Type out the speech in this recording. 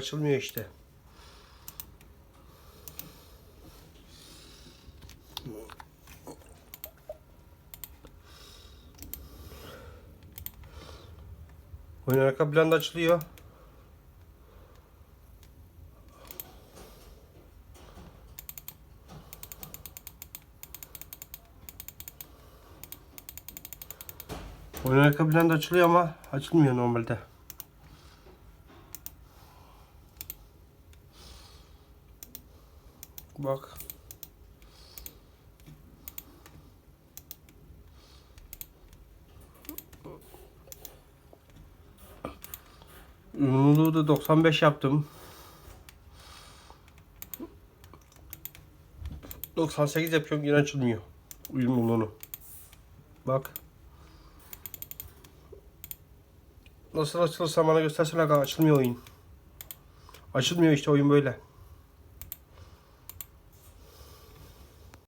Açılmıyor işte. Oyun arka planda açılıyor. Oyun arka planda açılıyor ama açılmıyor normalde. Bak. Yoğunluğu da 95 yaptım. 98 yapıyorum yine açılmıyor. Uyumluluğunu. Bak. Nasıl açılırsa bana göstersene açılmıyor oyun. Açılmıyor işte oyun böyle.